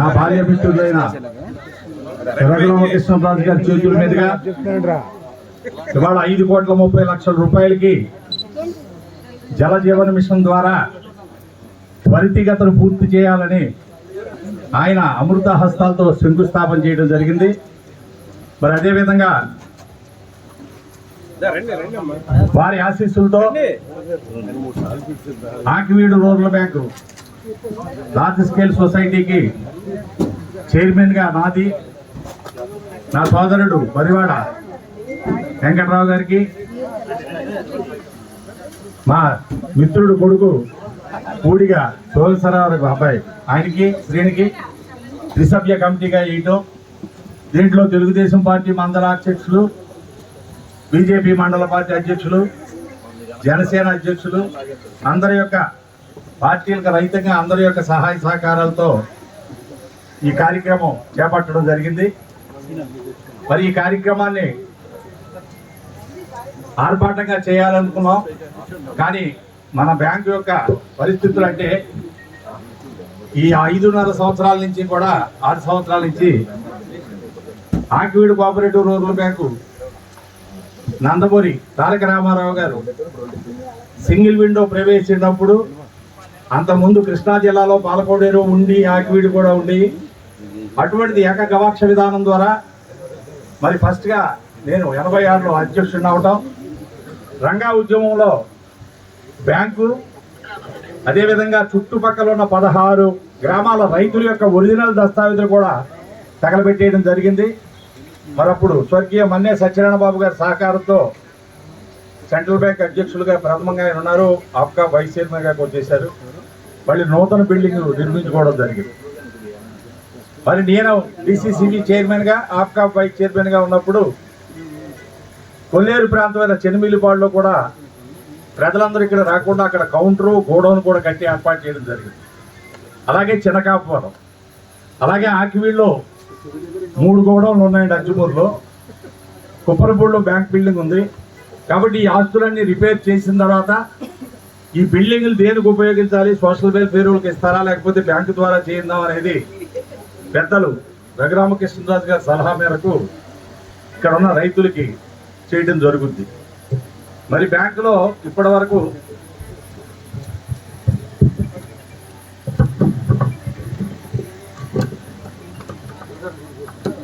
నా భార్య మిత్రుడైన రఘురామకృష్ణరాజు గారి చేతుల మీదుగా ఇవాళ ఐదు కోట్ల ముప్పై లక్షల రూపాయలకి జల జీవన మిషన్ ద్వారా త్వరితగతను పూర్తి చేయాలని ఆయన అమృత హస్తాలతో శంకుస్థాపన చేయడం జరిగింది. మరి అదేవిధంగా వారి ఆశీస్సులతో Akividu rural bank large scale సొసైటీకి చైర్మన్గా నాది నా సోదరుడు పరివాడ వెంకట్రావు గారికి మా మిత్రుడు కొడుకు పూడిగా సోదసరావు అబ్బాయి ఆయనకి శ్రీనికి త్రిసభ్య కమిటీగా వేయటం దీంట్లో తెలుగుదేశం పార్టీ మండల అధ్యక్షులు బీజేపీ మండల పార్టీ అధ్యక్షులు జనసేన అధ్యక్షులు అందరి యొక్క పార్టీలకు రహితంగా అందరి యొక్క సహాయ సహకారాలతో ఈ కార్యక్రమం చేపట్టడం జరిగింది. మరి ఈ కార్యక్రమాన్ని ఆర్భాటంగా చేయాలనుకున్నాం. కానీ మన బ్యాంకు యొక్క పరిస్థితులు అంటే ఈ ఐదున్నర సంవత్సరాల నుంచి కూడా ఆరు సంవత్సరాల నుంచి Akividu cooperative rural bank Nandamuri Taraka Ramarao గారు సింగిల్ విండో ప్రవేశించినప్పుడు అంతకుముందు కృష్ణా జిల్లాలో పాలకోడేరు ఉండి ఆకివీడు కూడా ఉండి అటువంటిది ఏక గవాక్ష విధానం ద్వారా మరి ఫస్ట్గా నేను ఎనభై ఆరులో అధ్యక్షుడిని అవటం రంగా ఉద్యమంలో బ్యాంకు అదేవిధంగా చుట్టుపక్కల ఉన్న పదహారు గ్రామాల రైతుల యొక్క ఒరిజినల్ దస్తావేజులు కూడా తగలబెట్టేయడం జరిగింది. మరప్పుడు స్వర్గీయ మన్నే సత్యనారాయణ బాబు గారి సహకారంతో సెంట్రల్ బ్యాంక్ అధ్యక్షులుగా ప్రథమంగా ఆయన ఉన్నారు ఆప్కా వైస్ చైర్మన్గా మళ్ళీ నూతన బిల్డింగ్ నిర్మించుకోవడం జరిగింది. మరి నేను డిసిసిబి చైర్మన్గా ఆప్కా వైస్ చైర్మన్గా ఉన్నప్పుడు కొల్లేరు ప్రాంతమైన చెనిమిల్లిపాడులో కూడా ప్రజలందరూ ఇక్కడ రాకుండా అక్కడ కౌంటరు గోడౌన్ కూడా కట్టి ఏర్పాటు చేయడం జరిగింది. అలాగే చిన్నకాపురం అలాగే ఆకివీడులో మూడు గోడౌన్లు ఉన్నాయండి అజ్జుమూరులో కుప్పరపూడిలో బ్యాంక్ బిల్డింగ్ ఉంది. కాబట్టి ఈ ఆస్తులన్నీ రిపేర్ చేసిన తర్వాత ఈ బిల్డింగ్లు దేనికి ఉపయోగించాలి? సోషల్ వెల్ఫేర్కి ఇస్తారా? లేకపోతే బ్యాంకు ద్వారా చేయిందాం అనేది పెద్దలు రఘురామకృష్ణరాజు గారి సలహా మేరకు ఇక్కడ ఉన్న రైతులకి చేయడం జరుగుద్ది. మరి బ్యాంకులో ఇప్పటి వరకు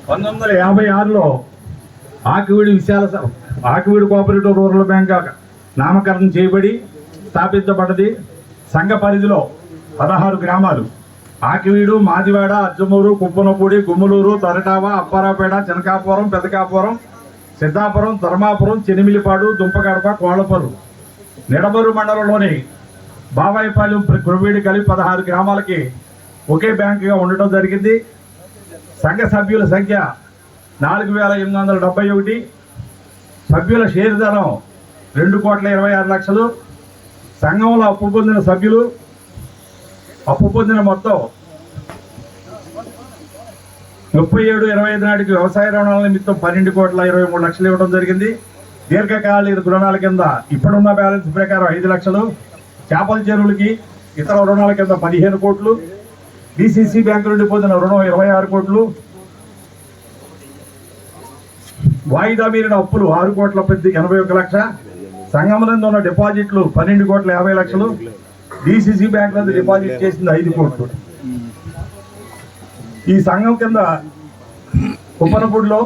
పంతొమ్మిది వందల యాభై ఆరులో ఆకివీడి విశాల స- ఆకివీడి కోఆపరేటివ్ రూరల్ బ్యాంక్ నామకరణం చేయబడి స్థాపించబడ్డది. సంఘ పరిధిలో పదహారు గ్రామాలు. ఆకివీడు మాదివాడ అజ్జమూరు కుప్పనపూడి గుమ్మలూరు తరటావ అప్పారాపేట చినకాపురం పెదకాపురం సిద్ధాపురం ధర్మాపురం చెనిమిలిపాడు దుంపగడప కోళ్ళపరు నిడమరు మండలంలోని బాబాయిపాలెం గురవీడి కలిపి పదహారు గ్రామాలకి ఒకే బ్యాంకుగా ఉండటం జరిగింది. సంఘ సభ్యుల సంఖ్య నాలుగు వేల ఎనిమిది వందల డెబ్బై ఒకటి. సభ్యుల షేర్ ధనం రెండు కోట్ల ఇరవై ఆరు లక్షలు. సంఘంలో అప్పు పొందిన సభ్యులు అప్పు పొందిన మొత్తం ముప్పై ఏడు ఇరవై ఐదు నాటికి వ్యవసాయ రుణాల నిమిత్తం పన్నెండు కోట్ల ఇరవై మూడు లక్షలు ఇవ్వడం జరిగింది. దీర్ఘకాలిక రుణాల కింద ఇప్పుడున్న బ్యాలెన్స్ ప్రకారం ఐదు లక్షలు చేపల చెరువులకి ఇతర రుణాల కింద పదిహేను కోట్లు డిసిసి బ్యాంకు నుండి పొందిన రుణం ఇరవై ఆరు కోట్లు వాయిదా మీరిన అప్పులు ఆరు కోట్ల పెద్ద ఎనభై ఒక లక్ష సంఘములందు ఉన్న డిపాజిట్లు పన్నెండు కోట్ల యాభై లక్షలు. డిసిసి బ్యాంక్ నందు డిపాజిట్ చేసింది ఐదు కోట్లు. ఈ సంఘం కింద కుప్పనపూడిలో